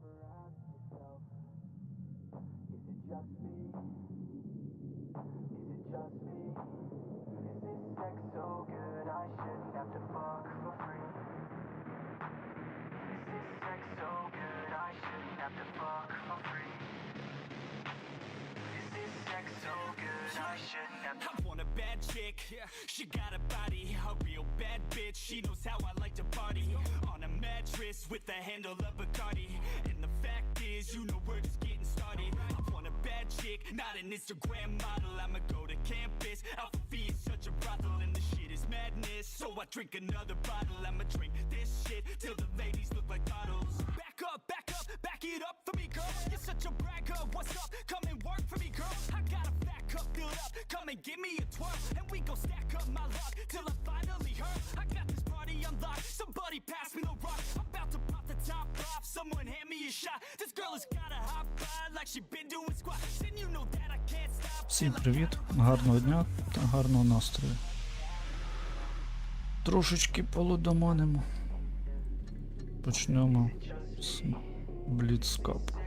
Is it just me? Is it just me? Is this sex so good I shouldn't have to fuck for free? Is this sex so good I shouldn't have to fuck for free? Is this sex so good I shouldn't I want a bad chick. She got a body, a real bad bitch. She knows how I like to party. On a mattress with the handle of Bacardi. And the fact is, you know we're just getting started. I want a bad chick, not an Instagram model. I'ma go to campus. Alpha Phi is such a brothel, and the shit is madness. So I drink another bottle. I'ma drink this shit till the ladies look like bottles. Back up, back up, back it up for me, girl. You're such a bragger. What's up? Come and work for me, girl. I filled up. Come and give me a twirl, and we gon' stack up my luck till I finally hurt. I got this party unlocked. Somebody pass me the rock. I'm about to pop the top off. Someone hand me a shot. This girl has got a hot vibe like she been doing squats. And you know that I can't stop. Всім привіт, гарного дня та гарного настрою. Трошечки полудоманимо. Почнемо з Бліцкап.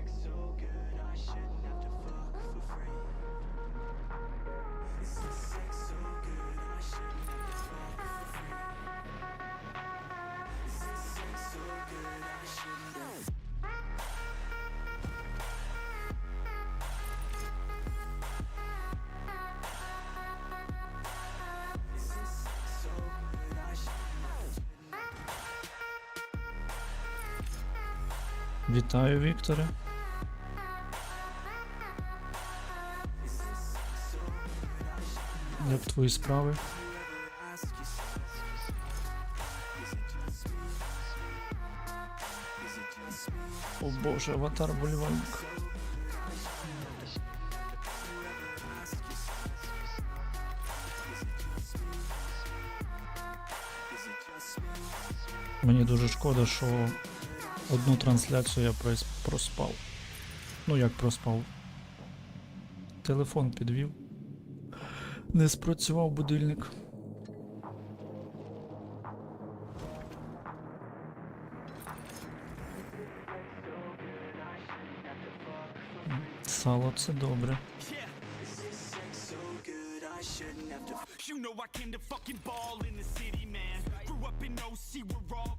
Вітаю, Вікторе. Як твої справи? О боже, аватар болівальник. Мені дуже шкода, що одну трансляцію я прос- проспав. Ну як проспав? Телефон підвів. Не спрацював будильник. Сало це добре. You know I came to fucking ball in the city, man. Grew up in OC, we're all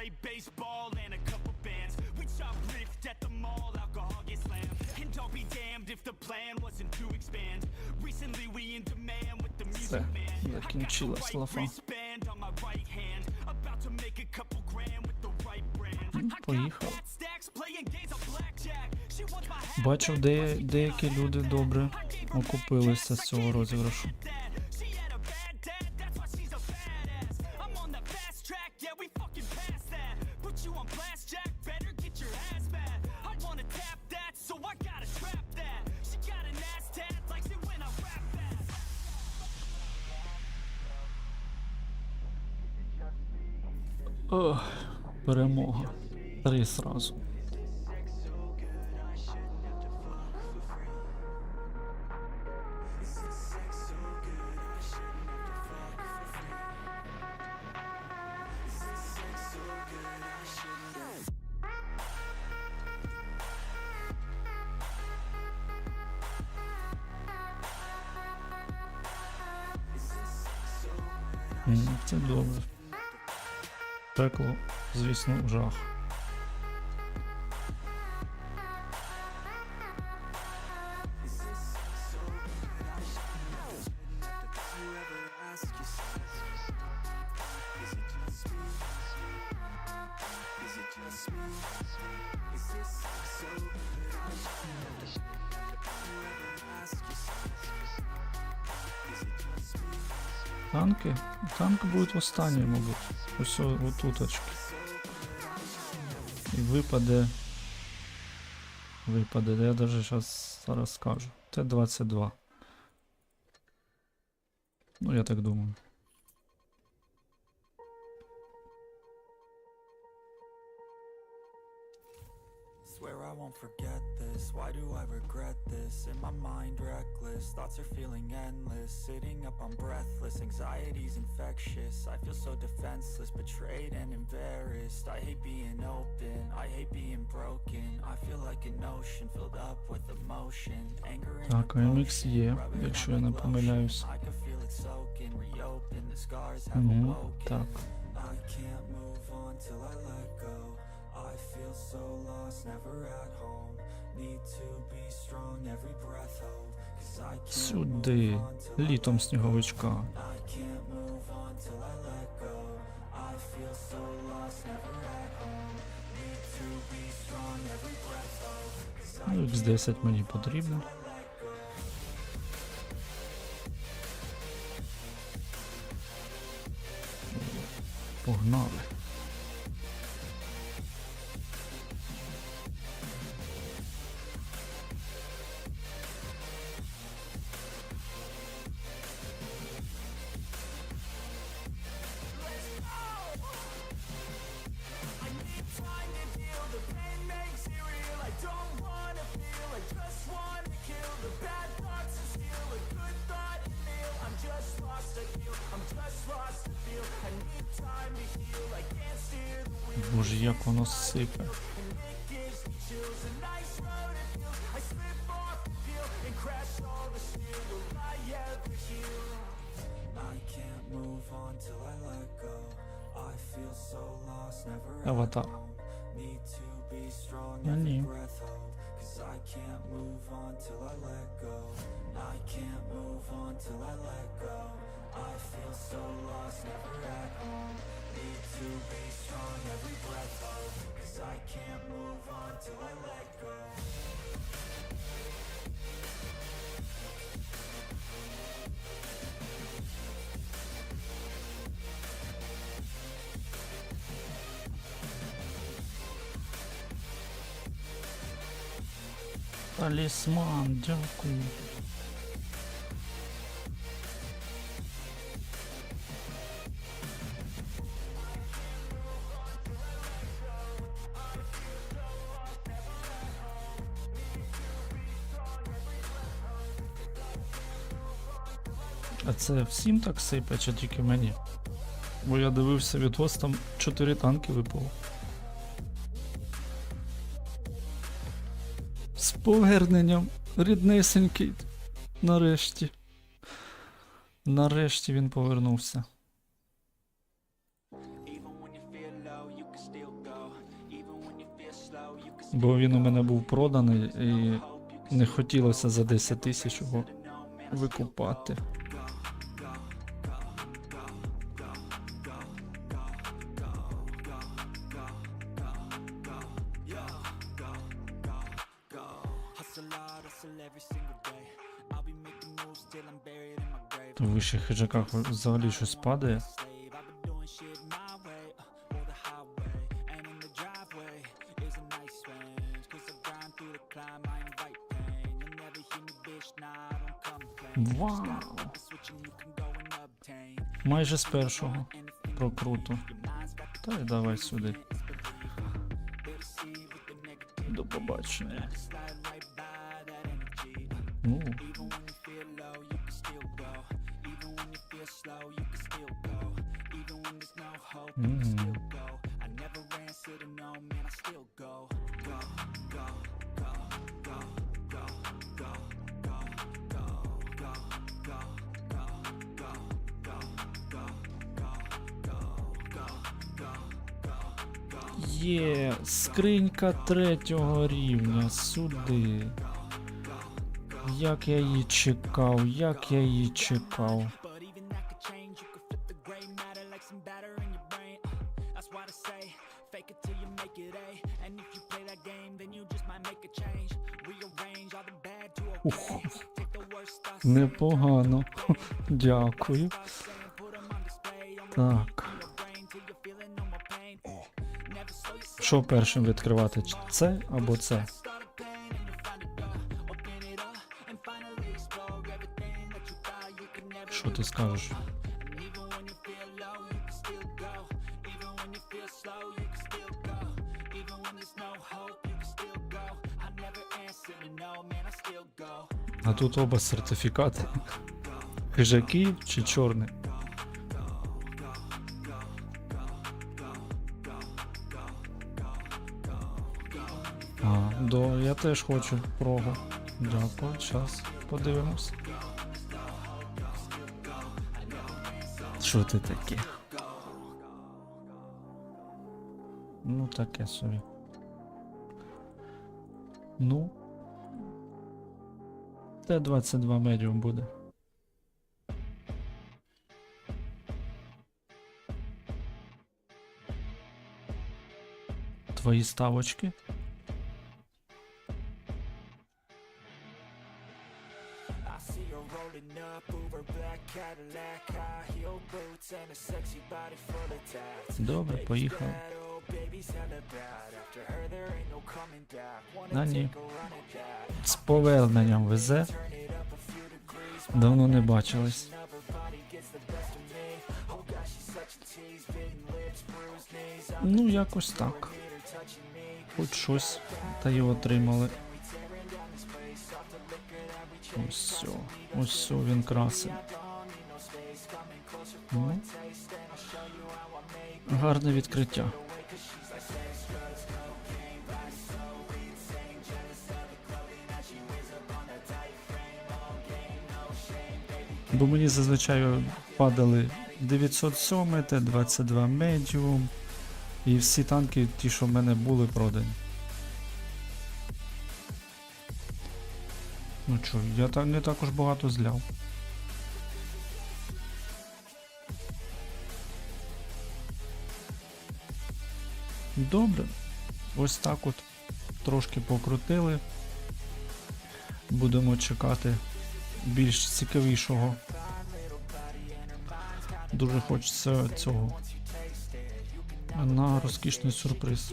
play baseball and a couple bands. We chop lift at the mall, alcohol gets slammed. And don't be damned if the plan wasn't to expand. Recently we in demand with the music, man. I got the right wristband on my right hand. About to make a couple grand with the right brand. I got fat stacks playing games of blackjack. She wants my Бачив, де деякі люди добре окупилися з цього розіграшу. Ох, перемога. Три сразу. Це добре. Пекло, звісно, жах. Танки? Танки будуть в останній, мабуть. Ось отуточки. І випаде. Випаде, я даже зараз зараз скажу. Т-22. Ну, я так думаю. won't forget this. Why do I regret this? In my mind, reckless. Thoughts are feeling endless. Sitting up, I'm breathless. Anxiety's infectious. I feel so defenseless, betrayed and embarrassed. I hate being open. I hate being broken. I feel like an ocean filled up with emotion. Anger and Так, VMX є, Rub it якщо on я не like lotion. помиляюсь. I can feel it soaking, reopen. The scars have Угу, awoken. так. I can't move on till I let go. I feel so lost, never at home. Need to be strong, every breath hold. 'Cause I can't Сюди, літом сніговичка. I can't move on till I let go. I feel so lost, never at home. Need to be strong, every breath hold. 'Cause I Ну, X10 мені потрібно. Погнали. Боже, як воно сипе. Аватар. Я ні. I feel so lost, never at home Need to be strong, every breath hold. Cause I can't move on till I let go. Талісман, дякую. А це всім так сипе, чи тільки мені? Бо я дивився відос, там 4 танки випало. З поверненням ріднесенький. Нарешті. Нарешті він повернувся. Бо він у мене був проданий і не хотілося за 10 тисяч його викупати. В вищих хиджаках взагалі щось падає. Вау! Майже з першого прокруту. Та й давай сюди. До побачення. Ну, м. Є скринька третього рівня сюди. Як я її чекав, як я її чекав. Uh, thoughts, Непогано. Дякую. Так. Що першим відкривати? Це або це? I still go. А тут оба сертифікати. Хижаки чи чорний? А, до, я теж хочу прогу. Дякую, час. Подивимось. Що ти таке? Ну, таке собі. Ну. Т-22 медіум буде. Твої ставочки. Gosh, she's such a tease. Bitten lips, bruised knees. I'm Ну, якось так. Хоч щось. Та й отримали. Ось все. Ось все він красив. Ну. Гарне відкриття. Бо мені зазвичай падали 907, Т-22 Medium і всі танки, ті, що в мене були, продані. Ну чо, я не також багато зляв. Добре. Ось так от трошки покрутили. Будемо чекати більш цікавішого. Дуже хочеться цього. На розкішний сюрприз.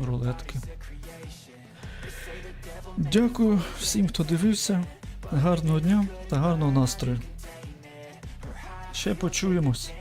Рулетки. Дякую всім, хто дивився. Гарного дня та гарного настрою. Ще почуємось.